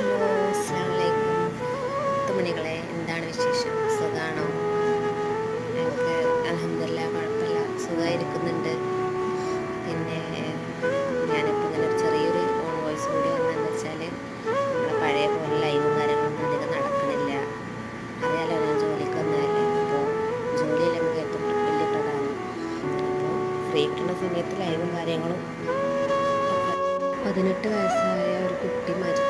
Hello എന്താണ് വിശേഷം? സുഖാണോ? ഞങ്ങൾക്ക് അലഹമില്ല കുഴപ്പമില്ല. സുഖമായിരിക്കുന്നുണ്ട്. പിന്നെ ഞാനിപ്പോൾ ഇങ്ങനെ ഒരു ചെറിയൊരു ഓൺ വോയിസ് കൂടി വന്നതെന്ന് വെച്ചാൽ നമ്മളെ പഴയ പോലെ ലൈവും കാര്യങ്ങളൊന്നും അധികം നടക്കുന്നില്ല അറിയാലോ ഞാൻ ജോലിക്കൊന്നല്ലേ അപ്പോൾ ജോലിയിൽ നമുക്ക് ഏറ്റവും വലിയ പ്രധാനം. അപ്പോൾ ഫ്രീ കിട്ടുന്ന സമയത്ത് ലൈവും കാര്യങ്ങളും പതിനെട്ട് വയസ്സായ ഒരു കുട്ടി മരിച്ചു.